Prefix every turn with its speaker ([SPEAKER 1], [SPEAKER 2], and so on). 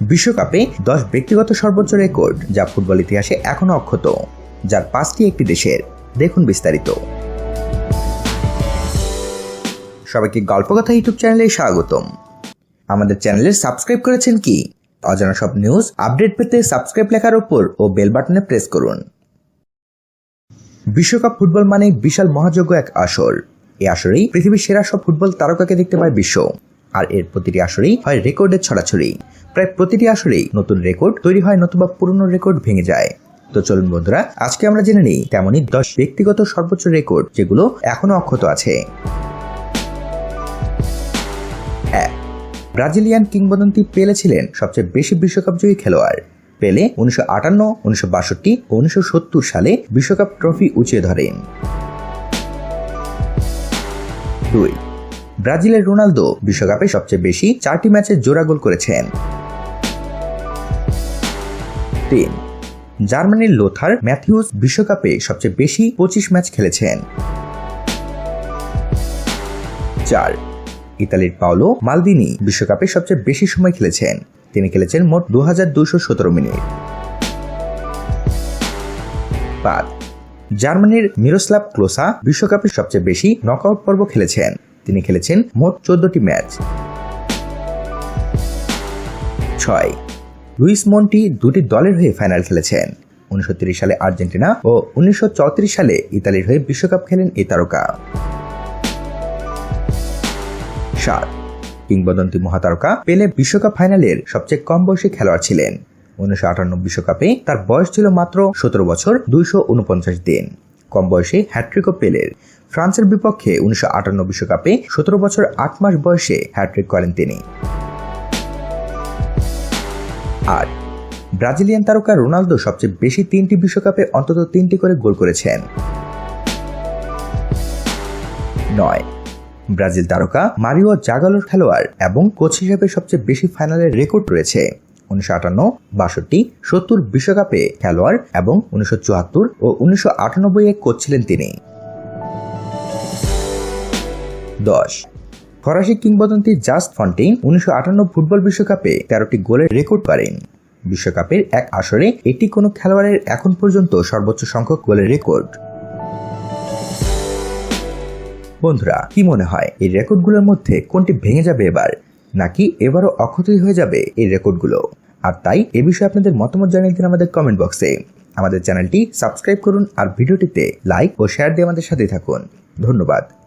[SPEAKER 1] বিশ্বকাপে দশ ব্যক্তিগত সর্বোচ্চ রেকর্ড, যা ফুটবল ইতিহাসে এখনও অক্ষত, যার পাঁচটি একটি দেশের। দেখুন বিস্তারিত। সবাইকে গল্পকথা ইউটিউব চ্যানেলে স্বাগতম। আমাদের চ্যানেলে সাবস্ক্রাইব করেছেন কি? অজানা সব নিউজ, আপডেট পেতে সাবস্ক্রাইব লেখার ওপর ও বেল বাটনে প্রেস করুন। বিশ্বকাপ ফুটবল মানে বিশাল মহাযজ্ঞ এক আসর। এই আসরেই পৃথিবীর সেরা সব ফুটবল তারকাকে দেখতে পায় বিশ্ব। আর এর প্রতিটি আসরেই হয় রেকর্ডের ছড়াছড়ি। প্রায় প্রতিটি আসরেই নতুন রেকর্ড তৈরি হয় নতুবা পুরনো রেকর্ড ভেঙে যায়। তো চলুন বন্ধুরা, আজকে আমরা জেনে নিই তেমনই দশ ব্যক্তিগত সর্বোচ্চ রেকর্ড যেগুলো এখনও অক্ষত আছে। ব্রাজিলিয়ান কিংবদন্তি পেলে ছিলেন সবচেয়ে বেশি বিশ্বকাপ জয়ী খেলোয়াড়। পেলে উনিশশো আটান্ন, উনিশশো বাষট্টি ও উনিশশো সত্তর সালে বিশ্বকাপ ট্রফি উঁচিয়ে ধরেন। দুই ব্রাজিলের রোনালদো বিশ্বকাপে সবচেয়ে বেশি চারটি ম্যাচে জোড়া গোল করেছেন। তিন, জার্মানির লোথার ম্যাথিউস বিশ্বকাপে সবচেয়ে বেশি পঁচিশ ম্যাচ খেলেছেন। চার, ইতালির পাওলো মালদিনি বিশ্বকাপে সবচেয়ে বেশি সময় খেলেছেন। তিনি খেলেছেন মোট দু হাজার দুশো সতেরো মিনিট। পাঁচ, জার্মানির মিরোস্লাভ ক্লোসা বিশ্বকাপে সবচেয়ে বেশি নকআউট পর্ব খেলেছেন। তিনি খেলেছেন মোট চোদ্দটি ম্যাচ। ছয়। লুইস মন্টি দুটি দলের হয়ে ফাইনাল খেলেছেন। উনিশশো সালে আর্জেন্টিনা ও উনিশশো সালে ইতালির হয়ে বিশ্বকাপ খেলেন এই তারকা। সাত। কিংবদন্তি মহাতারকা পেলে বিশ্বকাপ ফাইনালের সবচেয়ে কম বয়সী খেলোয়াড় ছিলেন। উনিশশো বিশ্বকাপে তার বয়স ছিল মাত্র সতেরো বছর দুইশো উনপঞ্চাশ দিন। কম বয়সে হ্যাট্রিকও পেলের। ফ্রান্সের বিপক্ষে উনিশশো আটান্ন বিশ্বকাপে সতেরো বছর আট মাস বয়সে হ্যাট্রিক করেন তিনি। আর ব্রাজিলিয়ান তারকা রোনালদো সবচেয়ে বেশি তিনটি বিশ্বকাপে অন্তত তিনটি করে গোল করেছেন। নয়। ব্রাজিল তারকা মারিও জাগালোর খেলোয়াড় এবং কোচ হিসেবে সবচেয়ে বেশি ফাইনালের রেকর্ড রয়েছে। উনিশশো আটান্ন, বাষট্টি, সত্তর বিশ্বকাপে খেলোয়াড় এবং উনিশশো চুয়াত্তর ও উনিশশো আটানব্বই এ কোচ ছিলেন তিনি। দশ, ফরাসি কিংবদন্তি জাস্ট ফন্টেইন উনিশশো আটান্ন ফুটবল বিশ্বকাপে তেরোটি গোলের রেকর্ড করেন। বিশ্বকাপের এক আসরে এটি কোনো খেলোয়াড়ের এখন পর্যন্ত সর্বোচ্চ সংখ্যক গোলের রেকর্ড। বন্ধুরা, কি মনে হয়, এই রেকর্ডগুলোর মধ্যে কোনটি ভেঙে যাবে এবার, নাকি এবারও অক্ষতই হয়ে যাবে এই রেকর্ডগুলো? আর তাই এ বিষয়ে আপনাদের মতামত জানিয়ে দিন আমাদের কমেন্ট বক্সে আমাদের চ্যানেলটি সাবস্ক্রাইব করুন আর ভিডিওটিতে লাইক ও শেয়ার দিয়ে আমাদের সাথে থাকুন। ধন্যবাদ।